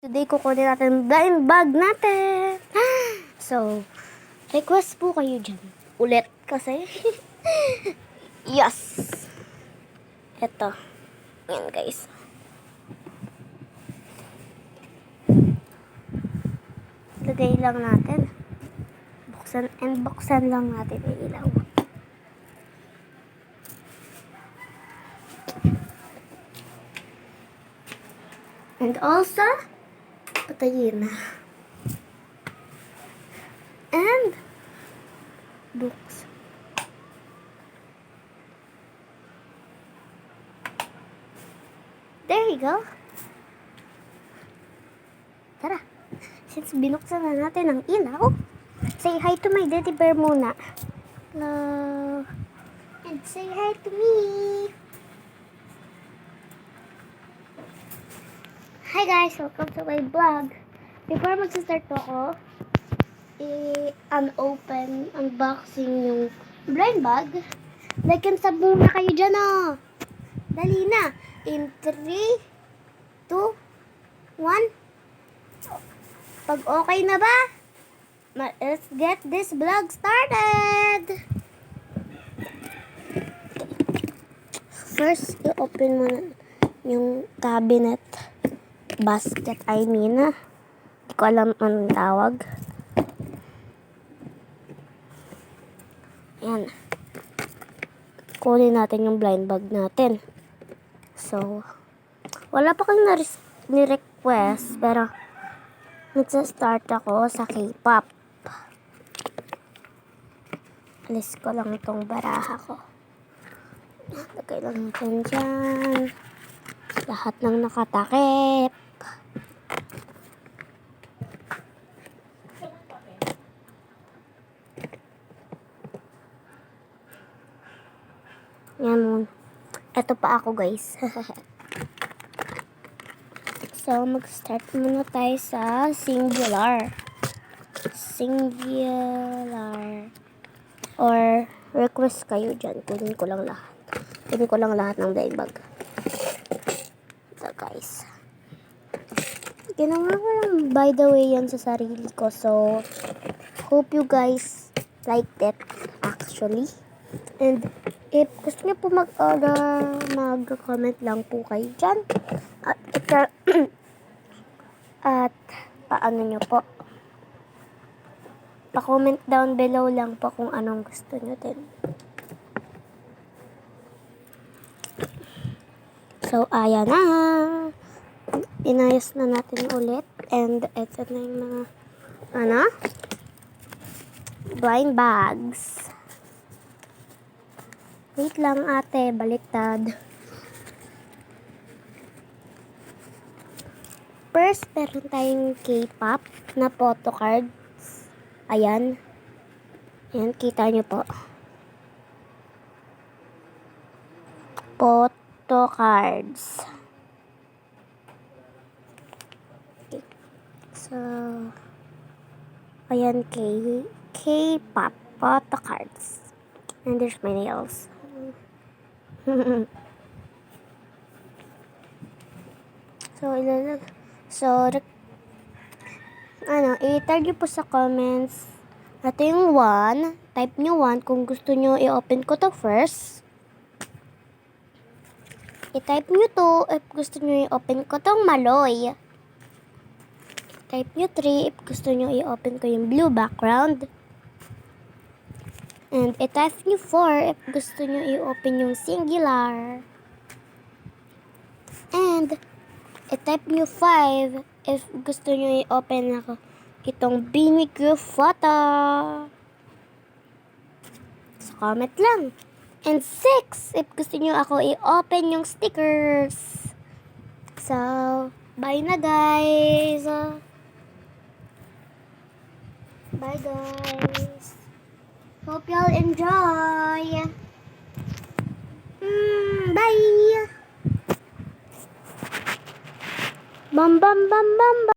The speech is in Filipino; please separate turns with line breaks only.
Today, kukunin natin yung blind bag natin. So, request po kayo dyan. Ulit kasi. yes! Ito. Yan, guys. Lagay lang natin. Buksan and buksan lang natin yung ilaw. And also, patayin na. And, books. There you go. Tara. Since binuksan na natin ang ilaw, say hi to my daddy bear muna. Hello. And say hi to me. Hi guys! Welcome to my vlog. Before mag-start po ako, i-unopen, unboxing yung blind bag. Like and sub muna kayo dyan oh. Dali na. In 3, 2, 1. Pag okay na ba? Let's get this vlog started! First, i-open mo na yung cabinet basket, I mean. Hindi ko alam anong tawag. Ayan. Kunin natin yung blind bag natin. So, wala pa kang ni-request, pero nagsa-start ako sa K-pop. Alis ko lang itong baraha ko. Lagay lang natin dyan. Lahat ng nakatakip. Yan mo. Ito pa ako guys. so, mag-start muna tayo sa singular. Singular. Or, request kayo dyan. Kunin ko lang lahat. Kunin ko lang lahat ng blind bag. Ito guys. Ginawa ko lang by the way yan sa sarili ko. So, hope you guys liked it actually. And if gusto niyo po mag-order, mag-comment lang po kayo dyan. At, ika- at paano niyo po? Pa-comment down below lang po kung anong gusto niyo din. So, ayan na. Inayos na natin ulit. And ito na yung mga, ano? Blind bags. Wait lang ate, baliktad. First, meron tayong K-pop na photo cards. Ayan. Ayan, kita nyo po. Photo cards. Okay. So, ayan, K-pop photo cards. And there's my nails. so, ilalag. So, ano, i-tag nyo po sa comments. Ito yung 1. Type nyo 1 kung gusto nyo i-open ko to first. I-type nyo 2 if gusto nyo i-open ko tong maloy. Type nyo 3 if gusto nyo i-open ko yung blue background. And i-type nyo 4 if gusto nyo i-open yung singular. And i-type nyo 5 if gusto nyo i-open ako itong BBQ photo. So, comment lang. And 6 if gusto nyo ako i-open yung stickers. So, bye na guys. Bye guys. Hope y'all enjoy. Mm, bye. Bam bam bam bam bam.